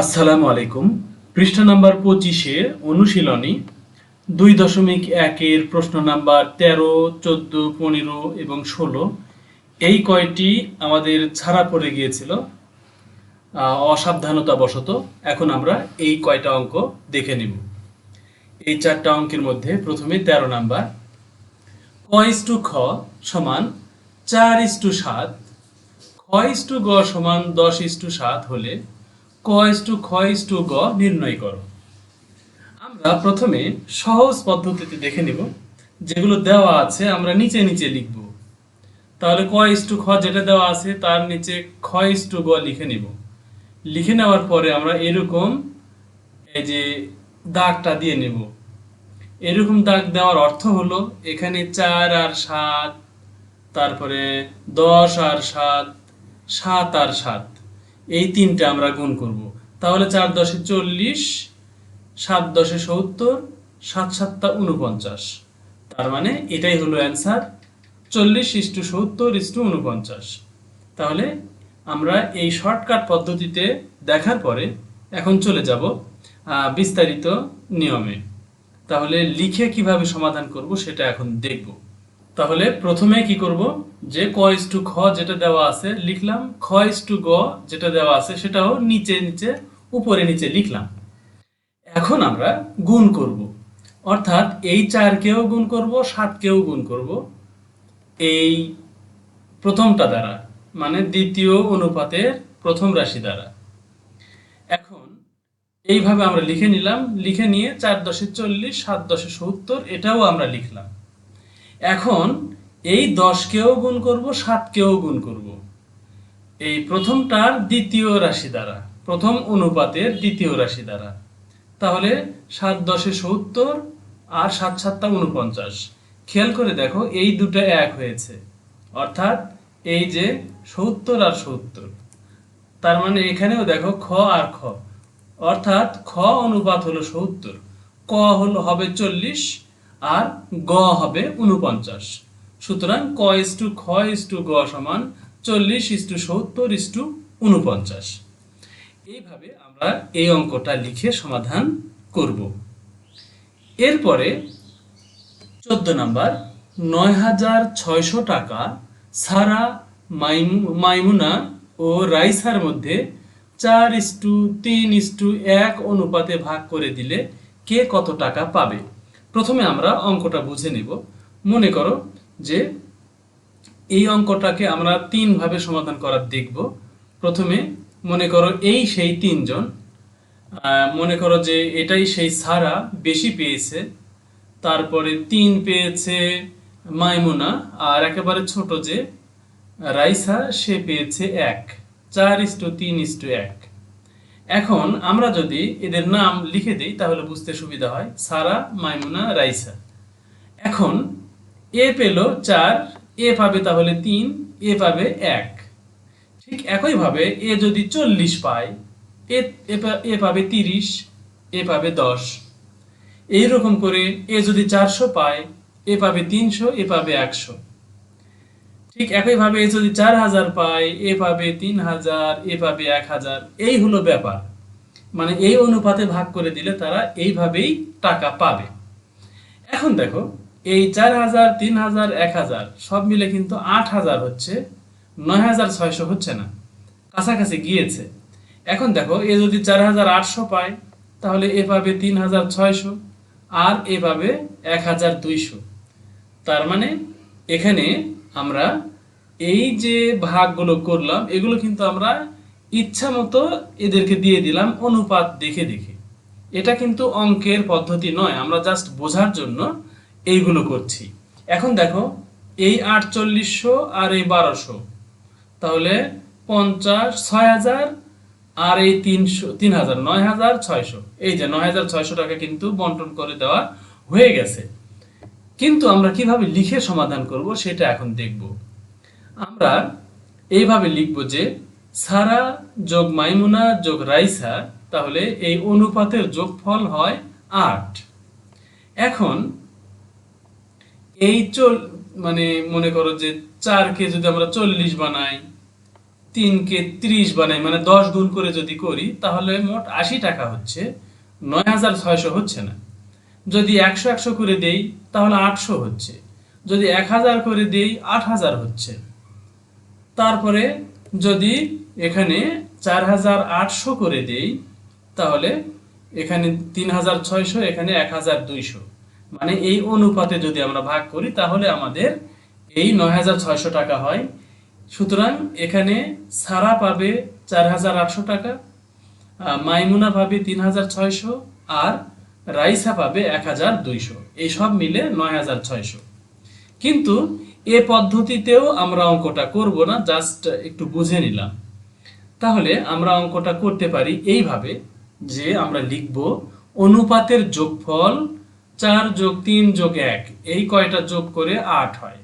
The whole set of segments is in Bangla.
আসসালামু আলাইকুম। পৃষ্ঠা নাম্বার পঁচিশে অনুশীলনী দুই দশমিক একের প্রশ্ন নাম্বার তেরো, চোদ্দ, পনেরো এবং ষোলো। এই কয়টি আমাদের ছাড়া পড়ে গিয়েছিল অসাবধানতাবশত। এখন আমরা এই কয়টা অঙ্ক দেখে নিব। এই চারটা অঙ্কের মধ্যে প্রথমে তেরো নাম্বার। ক ইস টু খ সমান চার ইস টু সাত। খ ইস টু গ সমান দশ ইস টু সাত হলে ক ইস টু খ ইস টু গ নির্ণয় করো। আমরা প্রথমে সহজ পদ্ধতিতে দেখে নিব। যেগুলো দেওয়া আছে আমরা নিচে নিচে লিখব। তাহলে ক ইস টু খ যেটা দেওয়া আছে তার নিচে খ ইস টু গ লিখে নিব। লিখে নেওয়ার পরে আমরা এরকম এই যে দাগটা দিয়ে নেব। এরকম দাগ দেওয়ার অর্থ হলো এখানে চার আর সাত, তারপরে দশ আর সাত সাত আর সাত। এই তিনটা আমরা গুণ করব। তাহলে চার দশে চল্লিশ, সাত দশে সত্তর, সাত সাতটা উনপঞ্চাশ তার মানে এটাই হলো অ্যান্সার চল্লিশ ইস্টু সত্তর ইস্টু উনপঞ্চাশ তাহলে আমরা এই শর্টকাট পদ্ধতিতে দেখার পরে এখন চলে যাব বিস্তারিত নিয়মে। তাহলে লিখে কীভাবে সমাধান করব সেটা এখন দেখব। তাহলে প্রথমে কি করব? যে ক ইস টু খ যেটা দেওয়া আছে লিখলাম, খ ইস টু গ যেটা দেওয়া আছে সেটাও নিচে নিচে, উপরে, নিচে লিখলাম। এখন আমরা গুণ করব। অর্থাৎ এই চারকেও গুণ করব, সাতকেও গুণ করব। এই প্রথমটা দ্বারা মানে দ্বিতীয় অনুপাতের প্রথম রাশি দ্বারা। এখন এইভাবে আমরা লিখে নিলাম, লিখে নিয়ে চার দশে চল্লিশ, সাত দশে সত্তর, এটাও আমরা লিখলাম। এখন এই দশকেও গুণ করব সাতকেও গুণ করব। এই প্রথমটার দ্বিতীয় রাশি দ্বারা, প্রথম অনুপাতের দ্বিতীয় রাশি দ্বারা। তাহলে সাত দশে সত্তর আর সাত সাতটা উনপঞ্চাশ। খেয়াল করে দেখো, এই দুটো এক হয়েছে। অর্থাৎ এই যে সত্তর আর সত্তর। তার মানে এখানেও দেখো খ আর খ। অর্থাৎ খ অনুপাত হলো সত্তর, ক হলো হবে চল্লিশ আর গ হবে উনপঞ্চাশ। সুতরাং ক ইস টু খ ইস টু গ সমান চল্লিশ ইস টু সত্তর ইস টু উনপঞ্চাশ এইভাবে আমরা এই অঙ্কটা লিখে সমাধান করব। এরপরে চোদ্দ নাম্বার, নয় হাজার ছয়শো টাকা সারা মাইমু- মাইমুনা ও রাইসার মধ্যে চার ইস্টু তিন ইস্টু এক অনুপাতে ভাগ করে দিলে কে কত টাকা পাবে? প্রথমে আমরা অঙ্কটা বুঝে নেব। মনে করো যে এই অঙ্কটাকে আমরা তিনভাবে সমাধান করার দেখব। প্রথমে মনে করো এই সেই তিনজন মনে করো যে এটাই সেই সারা বেশি পেয়েছে, তারপরে তিন পেয়েছে মাইমুনা আর একেবারে ছোট যে রাইসা, সে পেয়েছে এক। চার ইস্টু তিন ইস্টু এক। এখন আমরা যদি এদের নাম লিখে দিই, তাহলে বুঝতে সুবিধা হয় সারা, মাইমুনা, রাইসা। এখন এ পেল চার, এ পাবে তাহলে তিন, এ পাবে এক। ঠিক একইভাবে এ যদি চল্লিশ পায়, এ এ পাবে তিরিশ, এ পাবে দশ। এইরকম করে এ যদি চারশো পায়, এ পাবে তিনশো, এ পাবে একশো। ঠিক একইভাবে এ যদি চার হাজার পায়, এ পাবে তিন হাজার, এ পাবে এক হাজার। এই হলো ব্যাপার। মানে এই অনুপাতে ভাগ করে দিলে তারা এইভাবেই টাকা পাবে। এখন দেখো এই চার হাজার, তিন হাজার, এক হাজার, সব মিলে কিন্তু আট হাজার হচ্ছে, নয় হাজার ছয়শো হচ্ছে না। কাছাকাছি গিয়েছে। এখন দেখো, এ যদি চার হাজার আটশো পায়, তাহলে এ পাবে তিন হাজার ছয়শো, আর এ পাবে এক হাজার দুইশো। তার মানে এখানে আমরা এই যে ভাগগুলো করলাম, এগুলো কিন্তু আমরা ইচ্ছা মতো এদেরকে দিয়ে দিলাম, অনুপাত দেখে দেখে। এটা কিন্তু অঙ্কের পদ্ধতি নয়, আমরা জাস্ট বোঝার জন্য এইগুলো করছি। এখন দেখো, এই আটচল্লিশশো আর এই বারোশো। তাহলে পঞ্চাশ ছয় হাজার আর এই তিনশো, তিন হাজার, নয় হাজার ছয়শো। এই যে নয় হাজার ছয়শো টাকা কিন্তু বন্টন করে দেওয়া হয়ে গেছে। কিন্তু আমরা কীভাবে লিখে সমাধান করব সেটা এখন দেখব। আমরা এইভাবে লিখব যে সারা যোগ মাইমুনা যোগ রাইসা, তাহলে এই অনুপাতের যোগফল হয় আট। এখন এই চল মানে মনে করো যে চারকে যদি আমরা চল্লিশ বানাই, তিনকে ত্রিশ বানাই মানে দশ গুণ করে যদি করি, তাহলে মোট আশি টাকা হচ্ছে, নয় হাজার ছয়শো হচ্ছে না। যদি একশো একশো করে দেই, তাহলে আটশো হচ্ছে। যদি এক হাজার করে দেই, আট হাজার হচ্ছে। তারপরে যদি এখানে চার হাজার আটশো করে দেই, তাহলে এখানে তিন হাজার ছয়শো, এখানে এক হাজার দুইশো। মানে এই অনুপাতে যদি আমরা ভাগ করি, তাহলে আমাদের এই নয় হাজার ছয়শো টাকা হয়। সুতরাং এখানে সারা পাবে চার হাজার আটশো টাকা মাইমুনা পাবে তিন হাজার ছয়শো, আর রাইসা পাবে এক হাজার দুইশো। এই সব মিলে নয় হাজার ছয়শো। কিন্তু এ পদ্ধতিতেও আমরা অঙ্কটা করব না, জাস্ট একটু বুঝে নিলাম। তাহলে আমরা অঙ্কটা করতে পারি এইভাবে যে আমরা লিখব অনুপাতের যোগফল চার যোগ তিন যোগ এক, এই কয়টা যোগ করে আট হয়।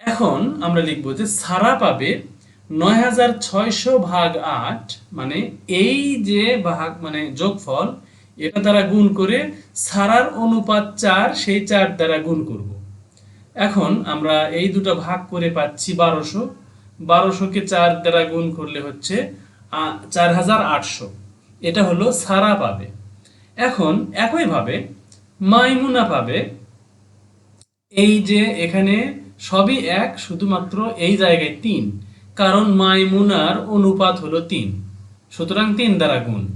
এখন আমরা লিখব যে সারা পাবে নয় হাজার ছয়শো ভাগ আট মানে এই যে ভাগ মানে যোগফল, এটা দ্বারা গুণ করে সারার অনুপাত চার, সেই চার দ্বারা গুণ করব। এখন আমরা এই দুটো ভাগ করে পাচ্ছি বারোশো। বারোশোকে চার দ্বারা গুণ করলে হচ্ছে চার হাজার আটশো। এটা হলো সারা পাবে। এখন একইভাবে মাইমুনা পাবে। এই যে এখানে সবই এক, শুধুমাত্র এই জায়গায় তিন। কারণ মাইমুনার অনুপাত হলো তিন। সুতরাং তিন দ্বারা গুণ।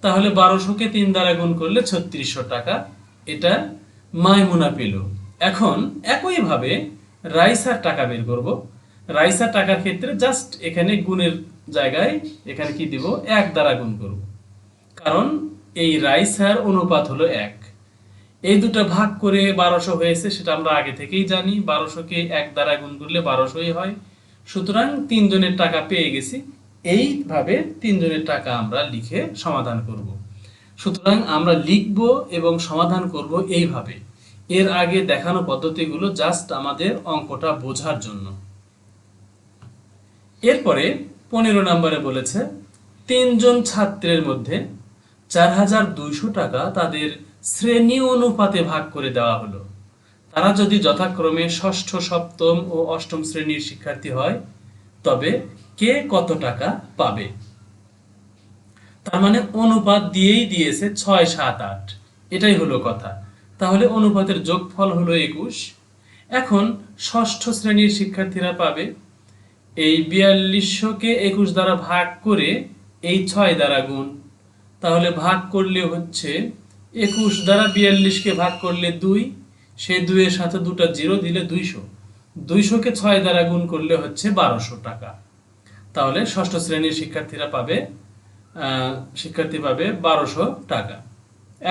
তাহলে বারোশোকে তিন দ্বারা গুণ করলে ছত্রিশশো টাকা। এটা মাইমুনা পেল। এখন একইভাবে রাইসার টাকা বের করব। রাইসার টাকার ক্ষেত্রে জাস্ট এখানে গুণের জায়গায় এখানে কি দিব? এক দ্বারা গুণ করব। কারণ এই রাইসার অনুপাত হলো এক। এই দুটো ভাগ করে বারোশো হয়েছে, সেটা আমরা আগে থেকেই জানি। বারোশোকে এক দ্বারা গুণ করলে বারোশোই হয়। সুতরাং তিনজনের টাকা পেয়ে গেছি। এইভাবে তিনজনের টাকা আমরা লিখে সমাধান করব। সুতরাং আমরা লিখব এবং সমাধান করব এইভাবে। এর আগে দেখানো পদ্ধতিগুলো জাস্ট আমাদের অঙ্কটা বোঝার জন্য। এরপরে পনেরো নম্বরে বলেছে, তিনজন ছাত্রের মধ্যে চার হাজার দুইশো টাকা তাদের শ্রেণি অনুপাতে ভাগ করে দেওয়া হলো। তারা যদি যথাক্রমে ষষ্ঠ, সপ্তম ও অষ্টম শ্রেণির শিক্ষার্থী হয়, তবে কে কত টাকা পাবে? তার মানে অনুপাত দিয়েই দিয়েছে ছয়, সাত, আট। এটাই হলো কথা। তাহলে অনুপাতের যোগফল হলো একুশ। এখন ষষ্ঠ শ্রেণির শিক্ষার্থীরা পাবে। এই বিয়াল্লিশশোকে একুশ দ্বারা ভাগ করে এই ছয় দ্বারা গুণ। তাহলে ভাগ করলে হচ্ছে একুশ দ্বারা বিয়াল্লিশকে ভাগ করলে দুই সেই দুইয়ের সাথে দুটা জিরো দিলে দুইশো। দুইশোকে ছয় দ্বারা গুণ করলে হচ্ছে বারোশো টাকা। তাহলে ষষ্ঠ শ্রেণির শিক্ষার্থীরা পাবে শিক্ষার্থী পাবে বারোশো টাকা।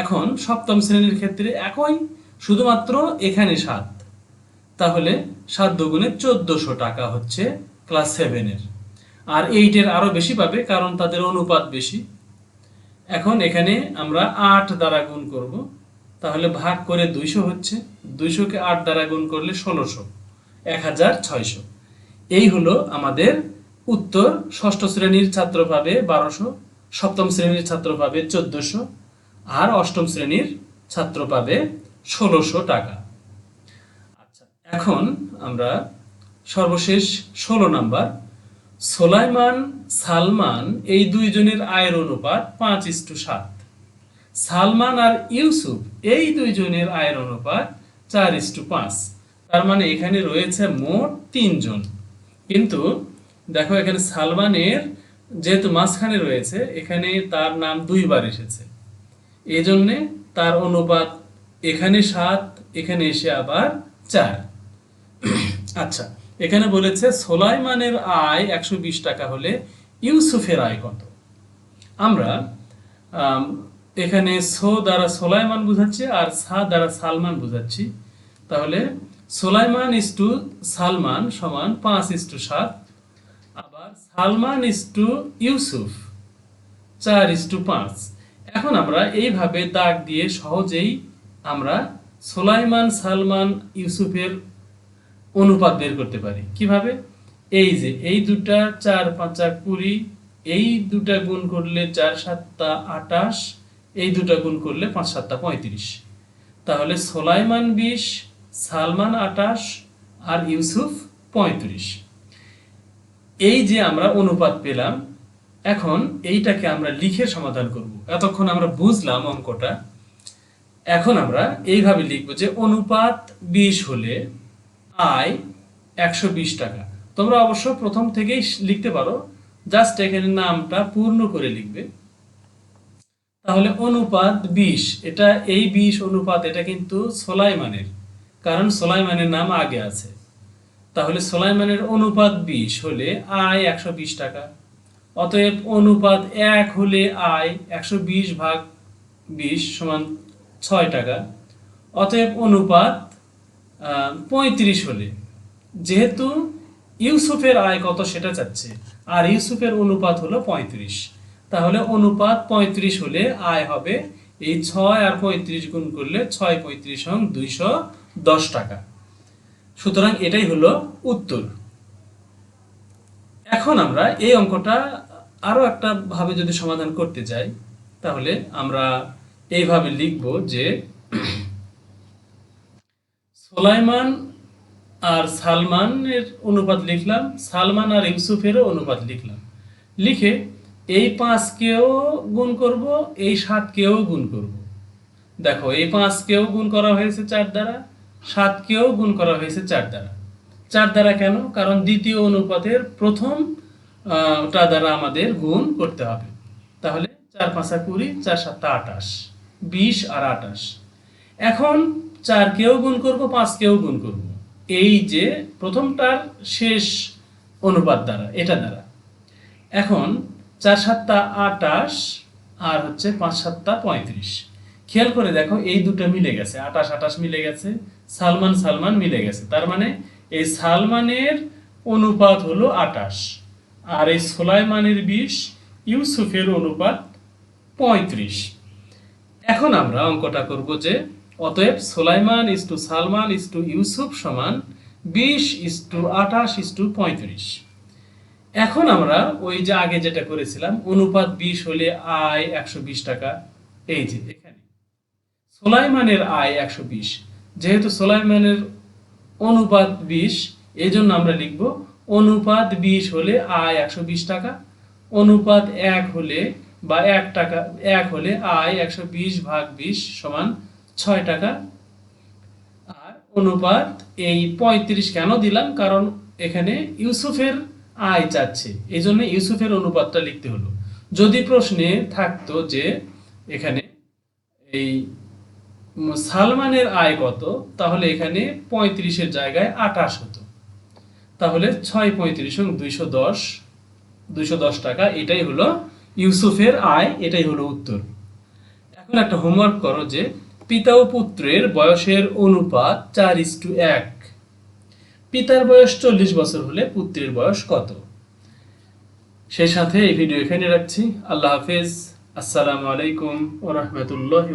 এখন সপ্তম শ্রেণির ক্ষেত্রে একই, শুধুমাত্র এখানে সাত। তাহলে সাত দুগুণে চোদ্দশো টাকা হচ্ছে ক্লাস সেভেনের। আর এইটের আরও বেশি পাবে, কারণ তাদের অনুপাত বেশি। এখন এখানে আমরা আট দ্বারা গুণ করব। তাহলে ভাগ করে দুইশো হচ্ছে। দুইশোকে আট দ্বারা গুণ করলে ষোলোশো, এক হাজার ছয়শো। এই হলো আমাদের উত্তর। ষষ্ঠ শ্রেণির ছাত্র পাবে বারোশো, সপ্তম শ্রেণির ছাত্র পাবে চোদ্দশো, আর অষ্টম শ্রেণির ছাত্র পাবে ষোলোশো টাকা। আচ্ছা এখন আমরা সর্বশেষ ষোলো নাম্বার সোলাইমান, সালমান এই দুইজনের আয়ের অনুপাত পাঁচ ইস্টু সাত। সালমান আর ইউসুফ এই দুইজনের আয়ের অনুপাত চার ইস্টু পাঁচ। তার মানে এখানে রয়েছে মোট তিনজন। কিন্তু দেখো এখানে সালমানের যেহেতু মাঝখানে রয়েছে, এখানে তার নাম দুইবার এসেছে। এই জন্যে তার অনুপাত এখানে সাত, এখানে এসে আবার চার। আচ্ছা এখানে বলেছে, সোলাইমানের আয় একশো বিশ টাকা হলে ইউসুফের আয় কত? আমরা এখানে সো দ্বারা সোলাইমান বুঝাচ্ছি আর সা দ্বারা সালমান বুঝাচ্ছি। তাহলে, সোলাইমান ইস টু সালমান সমান পাঁচ ইস টু সাত, আবার সালমান ইস টু ইউসুফ, চার ইস টু পাঁচ। এখন আমরা এইভাবে দাগ দিয়ে সহজেই আমরা সোলাইমান, সালমান, ইউসুফের অনুপাত বের করতে পারি। কীভাবে? এই যে, এই দুটা চার পাঁচা কুড়ি, এই দুটা গুণ করলে চার সাতটা আটাশ, এই দুটা গুণ করলে পাঁচ সাতটা পঁয়ত্রিশ। তাহলে সোলাইমান বিশ, সালমান আটাশ আর ইউসুফ পঁয়ত্রিশ। এই যে আমরা অনুপাত পেলাম, এখন এইটাকে আমরা লিখে সমাধান করব। এতক্ষণ আমরা বুঝলাম অঙ্কটা। এখন আমরা এইভাবে লিখব যে অনুপাত বিশ হলে আয় একশো বিশ টাকা। তোমরা অবশ্য প্রথম থেকেই লিখতে পারো। জাস্ট এখানে নামটা পূর্ণ করে লিখবে। তাহলে অনুপাত বিশ। এটা এই বিশ অনুপাত, এটা কিন্তু সোলাইমানের, কারণ সোলাইমানের নাম আগে আছে। তাহলে সোলাইমানের অনুপাত বিশ হলে আয় একশো বিশ টাকা। অতএব অনুপাত এক হলে আয় একশো বিশ ভাগ বিশ সমান ছয় টাকা। অতএব অনুপাত পঁয়ত্রিশ হলে। যেহেতু ইউসুফের আয় কত সেটা চাচ্ছে, আর ইউসুফের অনুপাত হলো পঁয়ত্রিশ। তাহলে অনুপাত পঁয়ত্রিশ হলে আয় হবে এই ছয় আর পঁয়ত্রিশ গুণ করলে ছয় পঁয়ত্রিশ সং দুইশো দশ টাকা। সুতরাং এটাই হলো উত্তর। এখন আমরা এই অঙ্কটা আরও একটা ভাবে যদি সমাধান করতে যাই, তাহলে আমরা এইভাবে লিখব যে সোলাইমান আর সালমানের অনুপাত লিখলাম, সালমান আর ইউসুফেরও অনুপাত লিখলাম। লিখে এই পাঁচকেও গুণ করব, এই সাতকেও গুণ করব। দেখো, এই পাঁচকেও গুণ করা হয়েছে চার দ্বারা সাতকেও গুণ করা হয়েছে চার দ্বারা। চার দ্বারা কেন? কারণ দ্বিতীয় অনুপাতের প্রথম টা দ্বারা আমাদের গুণ করতে হবে। তাহলে চার পাঁচা কুড়ি, চার সাতটা আটাশ, বিশ আর আটাশ। এখন চারকেও গুণ করব পাঁচকেও গুণ করব। এই যে প্রথমটার শেষ অনুপাত দ্বারা, এটা দ্বারা। এখন চার সাতটা আটাশ আর হচ্ছে পাঁচ সাতটা পঁয়ত্রিশ। খেয়াল করে দেখো, এই দুটো মিলে গেছে। আটাশ আটাশ মিলে গেছে, সালমান সালমান মিলে গেছে। তার মানে এই সালমানের অনুপাত হলো আটাশ আর এই সোলাইমানের বিশ, ইউসুফের অনুপাত পঁয়ত্রিশ। এখন আমরা অঙ্কটা করব যে অতএব Solaiman is to Salman is to Yusuf সমান বিশ ইস টু আঠাশ ইস টু পঁয়ত্রিশ। এখন আমরা ওই যে আগে যেটা করেছিলাম, অনুপাত বিশ হলে আয় একশো বিশ টাকা, এই যে এখানে। সোলাইমানের আয় একশো বিশ, যেহেতু সোলাইমানের অনুপাত বিশ এই জন্য আমরা লিখব অনুপাত বিশ হলে আয় একশো বিশ টাকা, অনুপাত এক হলে বা এক টাকা, এক হলে আয় একশো বিশ ভাগ বিশ সমান ছয় টাকা। আর অনুপাত এই পঁয়ত্রিশ কেন দিলাম? কারণ এখানে ইউসুফের আয় চাচ্ছে। এই জন্য ইউসুফের অনুপাতটা লিখতে হলো। যদি প্রশ্নে থাকতো যে এখানে এই সালমানের আয় কত, তাহলে এখানে পঁয়ত্রিশের জায়গায় আটাশ হতো। তাহলে ছয় পঁয়ত্রিশ দুইশো দশ দুইশো দশ টাকা, এটাই হলো ইউসুফের আয়, এটাই হলো উত্তর। এখন একটা হোমওয়ার্ক করো যে পিতা ও পুত্রের বয়সের অনুপাত চার ইস টু এক। পিতার বয়স চল্লিশ বছর হলে পুত্রের বয়স কত? সে সাথে এই ভিডিও এখানে রাখছি। আল্লাহ হাফিজ। আসসালামু আলাইকুম ও রহমতুল্লাহ